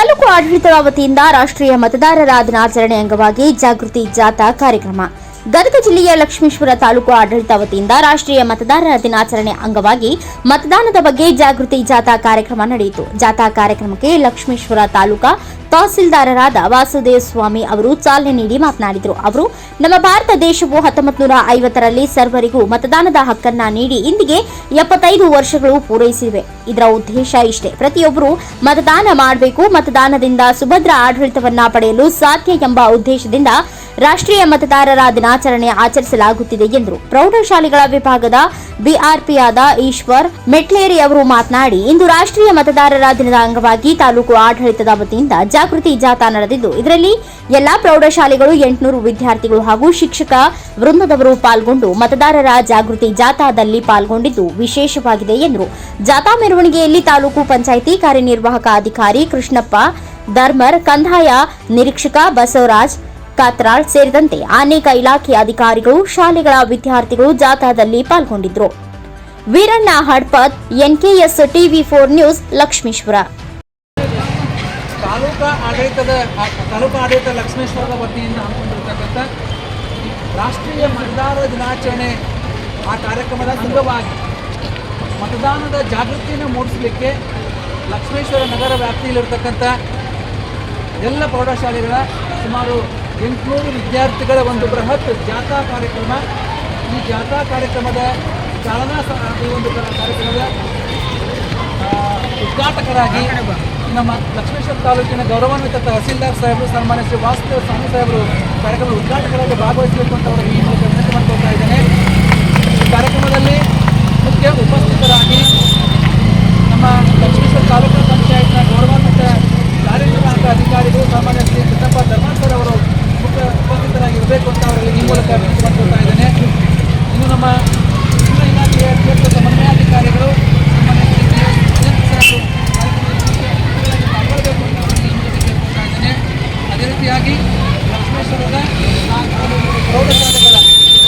ತಾಲೂಕು ಆಡಳಿತದ ವತಿಯಿಂದ ರಾಷ್ಟ್ರೀಯ ಮತದಾರರ ದಿನಾಚರಣೆ ಅಂಗವಾಗಿ ಜಾಗೃತಿ ಜಾಥಾ ಕಾರ್ಯಕ್ರಮ. ಗದಗ ಜಿಲ್ಲೆಯ ಲಕ್ಷ್ಮೀಶ್ವರ ತಾಲೂಕು ಆಡಳಿತ ವತಿಯಿಂದ ರಾಷ್ಟ್ರೀಯ ಮತದಾರರ ದಿನಾಚರಣೆ ಅಂಗವಾಗಿ ಮತದಾನದ ಬಗ್ಗೆ ಜಾಗೃತಿ ಜಾಥಾ ಕಾರ್ಯಕ್ರಮ ನಡೆಯಿತು. ಜಾಥಾ ಕಾರ್ಯಕ್ರಮಕ್ಕೆ ಲಕ್ಷ್ಮೀಶ್ವರ ತಾಲೂಕಾ ತಹಸೀಲ್ದಾರರಾದ ವಾಸುದೇವ ಸ್ವಾಮಿ ಅವರು ಚಾಲನೆ ನೀಡಿ ಮಾತನಾಡಿದರು. ಅವರು, ನಮ್ಮ ಭಾರತ ದೇಶವು ಹತ್ತೊಂಬತ್ತು ನೂರ ಐವತ್ತರಲ್ಲಿ ಸರ್ವರಿಗೂ ಮತದಾನದ ಹಕ್ಕನ್ನ ನೀಡಿ ಇಂದಿಗೆ ಎಪ್ಪತ್ತೈದು ವರ್ಷಗಳು ಪೂರೈಸಿವೆ. ಇದರ ಉದ್ದೇಶ ಇಷ್ಟೇ. ಪ್ರತಿಯೊಬ್ಬರು ಮತದಾನ ಮಾಡಬೇಕು. ಮತದಾನದಿಂದ ಸುಭದ್ರ ಆಡಳಿತವನ್ನ ಪಡೆಯಲು ಸಾಧ್ಯ ಎಂಬ ಉದ್ದೇಶದಿಂದ ರಾಷ್ಟ್ರೀಯ ಮತದಾರರ ದಿನಾಚರಣೆ ಆಚರಿಸಲಾಗುತ್ತಿದೆ ಎಂದರು ಪ್ರೌಢಶಾಲೆಗಳ ವಿಭಾಗದ ಬಿಆರ್ಪಿಯಾದ ಈಶ್ವರ್ ಮೆಟ್ಲೇರಿ ಅವರು ಮಾತನಾಡಿ, ಇಂದು ರಾಷ್ಟ್ರೀಯ ಮತದಾರರ ದಿನದ ಅಂಗವಾಗಿ ತಾಲೂಕು ಆಡಳಿತದ ವತಿಯಿಂದ ಜಾಗೃತಿ ಜಾಥಾ ನಡೆದಿದ್ದು, ಇದರಲ್ಲಿ ಎಲ್ಲಾ ಪ್ರೌಢಶಾಲೆಗಳು, ಎಂಟುನೂರು ವಿದ್ಯಾರ್ಥಿಗಳು ಹಾಗೂ ಶಿಕ್ಷಕ ವೃಂದದವರು ಪಾಲ್ಗೊಂಡು ಮತದಾರರ ಜಾಗೃತಿ ಜಾಥಾದಲ್ಲಿ ಪಾಲ್ಗೊಂಡಿದ್ದು ವಿಶೇಷವಾಗಿದೆ ಎಂದರು ಜಾಥಾ ಮೆರವಣಿಗೆಯಲ್ಲಿ ತಾಲೂಕು ಪಂಚಾಯಿತಿ ಕಾರ್ಯನಿರ್ವಾಹಕ ಅಧಿಕಾರಿ ಕೃಷ್ಣಪ್ಪ, ಧರ್ಮರ್, ಕಂದಾಯ ನಿರೀಕ್ಷಕ ಬಸವರಾಜ್ ಕಾತ್ರಾಳ್ ಸೇರಿದಂತೆ ಅನೇಕ ಇಲಾಖೆ ಅಧಿಕಾರಿಗಳು, ಶಾಲೆಗಳ ವಿದ್ಯಾರ್ಥಿಗಳು ಜಾಥಾದಲ್ಲಿ ಪಾಲ್ಗೊಂಡಿದ್ದರು Veeranna Hadpat, NKS TV four news, Lakshmeshwar. Taluka ಆಡಳಿತದ ತಾಲೂಕಾ ಆಡಳಿತ ಲಕ್ಷ್ಮೇಶ್ವರದ ವತಿಯಿಂದ ರಾಷ್ಟ್ರೀಯ ಮತದಾರರ ದಿನಾಚರಣೆ ಆ ಕಾರ್ಯಕ್ರಮದ ಅಂಗವಾಗಿ ಮತದಾನದ ಜಾಗೃತಿಯನ್ನು ಮೂಡಿಸಲಿಕ್ಕೆ ಲಕ್ಷ್ಮೇಶ್ವರ ನಗರ ವ್ಯಾಪ್ತಿಯಲ್ಲಿರ್ತಕ್ಕಂಥ ಎಲ್ಲ ಪ್ರೌಢಶಾಲೆಗಳ ಸುಮಾರು ಎಂಟುನೂರು ವಿದ್ಯಾರ್ಥಿಗಳ ಒಂದು ಬೃಹತ್ ಜಾಥಾ ಕಾರ್ಯಕ್ರಮ. ಈ ಜಾಥಾ ಕಾರ್ಯಕ್ರಮದ ಚಾಲನಾ ಈ ಒಂದು ಕಾರ್ಯಕ್ರಮದ ಉದ್ಘಾಟಕರಾಗಿ ನಮ್ಮ ಲಕ್ಷ್ಮೇಶ್ವರ ತಾಲೂಕಿನ ಗೌರವಾನ್ವಿತ ತಹಸೀಲ್ದಾರ್ ಸಾಹೇಬರು, ಸನ್ಮಾನ್ಯ ಶ್ರೀ ವಾಸುದೇವ ಸ್ವಾಮಿ ಸಾಹೇಬರು ಕಾರ್ಯಕ್ರಮದ ಉದ್ಘಾಟಕರಾಗಿ ಭಾಗವಹಿಸಬೇಕು ಅಂತ ಅವರಿಗೆ ಈ ಮೂಲಕ ವಿನಂತಿ ಮಾಡ್ಕೊಳ್ತಾ ಇದ್ದೇನೆ. ಕಾರ್ಯಕ್ರಮದಲ್ಲಿ ಮುಖ್ಯ ಉಪಸ್ಥಿತರಾಗಿ ನಮ್ಮ ಲಕ್ಷ್ಮೇಶ್ವರ ತಾಲೂಕು ಪಂಚಾಯತ್ನ ಗೌರವಾನ್ವಿತ ಕಾರ್ಯನಿರ್ವಾಹಕ ಅಧಿಕಾರಿಗಳು ಸಾಮಾನ್ಯ ಶ್ರೀ ಕೃಷ್ಣಪ್ಪ ಧರ್ಮಾಡ್ ಸರ್ ಅವರು ಮುಖ್ಯ ಉಪಸ್ಥಿತರಾಗಿರಬೇಕು ಅಂತ ಅವರಿಗೆ ಈ ಮೂಲಕ ವಿನಂತಿ ಮಾಡ್ಕೊಳ್ತಾ ಇದ್ದೇನೆ ಇನ್ನು ನಮ್ಮ ಶಿಕ್ಷಣ ಇಲಾಖೆಯ ಕ್ಷೇತ್ರ ಸಮನ್ವಯಾಧಿಕಾರಿಗಳು ಸಾಮಾನ್ಯ ಶ್ರೀ ಟಿ ಎಸ್ ಅಜಂತ್ ಸಾಹೇಬರು ಕಾರ್ಯಕ್ರಮದಲ್ಲಿ ಪಾಲ್ಗೊಳ್ಬೇಕು ಅಂತ ಅವರಿಗೆ ಈ ಮೂಲಕ ಕೇಳ್ಕೊಳ್ತಾ ಇದ್ದೇನೆ ಅದೇ ರೀತಿಯಾಗಿ ಲಕ್ಷ್ಮೇಶ್ವರದ ಪ್ರೌಢಶಾಲೆಗಳ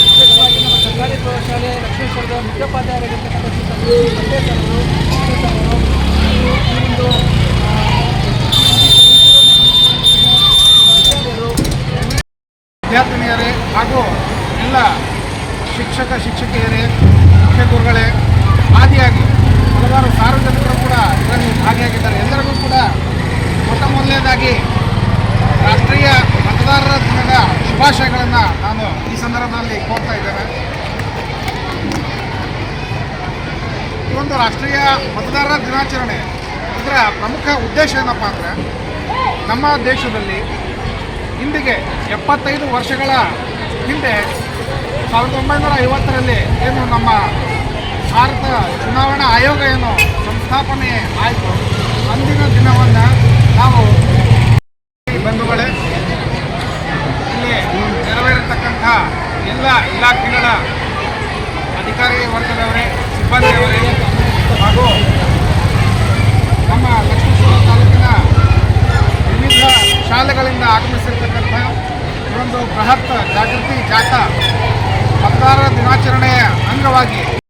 ವಿಶೇಷವಾಗಿ ನಮ್ಮ ಸರ್ಕಾರಿ ಪ್ರೌಢಶಾಲೆ ಲಕ್ಷ್ಮೇಶ್ವರದ ಮುಖ್ಯೋಪಾಧ್ಯಾಯರಾಗಿರ್ತಕ್ಕಂಥ ವಿದ್ಯಾರ್ಥಿನಿಯರೇ ಹಾಗೂ ಎಲ್ಲ ಶಿಕ್ಷಕ, ಶಿಕ್ಷಕಿಯರೇ ಗುರುಗಳೇ, ಆದಿಯಾಗಿ ಹಲವಾರು ಸಾರ್ವಜನಿಕರು ಕೂಡ ಇದರಲ್ಲಿ ಭಾಗಿಯಾಗಿದ್ದಾರೆ. ಎಲ್ಲರಿಗೂ ಕೂಡ ಮೊಟ್ಟ ಮೊದಲನೇದಾಗಿ ರಾಷ್ಟ್ರೀಯ ಮತದಾರರ ದಿನದ ಶುಭಾಶಯಗಳನ್ನು ನಾನು ಈ ಸಂದರ್ಭದಲ್ಲಿ ಕೋರ್ತಾ ಇದ್ದೇನೆ. ಈ ರಾಷ್ಟ್ರೀಯ ಮತದಾರರ ದಿನಾಚರಣೆ ಇದರ ಪ್ರಮುಖ ಉದ್ದೇಶ ಏನಪ್ಪ ಅಂದರೆ ನಮ್ಮ ದೇಶದಲ್ಲಿ ಇಂದಿಗೆ ಎಪ್ಪತ್ತೈದು ವರ್ಷಗಳ ಹಿಂದೆ ಸಾವಿರದ ಒಂಬೈನೂರ ಐವತ್ತರಲ್ಲಿ ಏನು ನಮ್ಮ ಭಾರತ ಚುನಾವಣಾ ಆಯೋಗ ಏನು ಸಂಸ್ಥಾಪನೆ ಆಯಿತು, ಅಂದಿನ ದಿನವನ್ನು ನಾವು ಬಂಧುಗಳೇ ಎಲ್ಲ ಇಲಾಖೆಗಳ ಅಧಿಕಾರಿ ವರ್ಗದವರೇ, ಸಿಬ್ಬಂದಿಯವರೇ, ಹಾಗೂ ನಮ್ಮ ಲಕ್ಷ್ಮೀಶ್ವರ ತಾಲೂಕಿನ ವಿವಿಧ ಶಾಲೆಗಳಿಂದ ಆಗಮಿಸಿರ್ತಕ್ಕಂಥ ಒಂದು ಬೃಹತ್ ಜಾಗೃತಿ ಜಾಥಾ ಮತದಾರರ ದಿನಾಚರಣೆಯ ಅಂಗವಾಗಿ.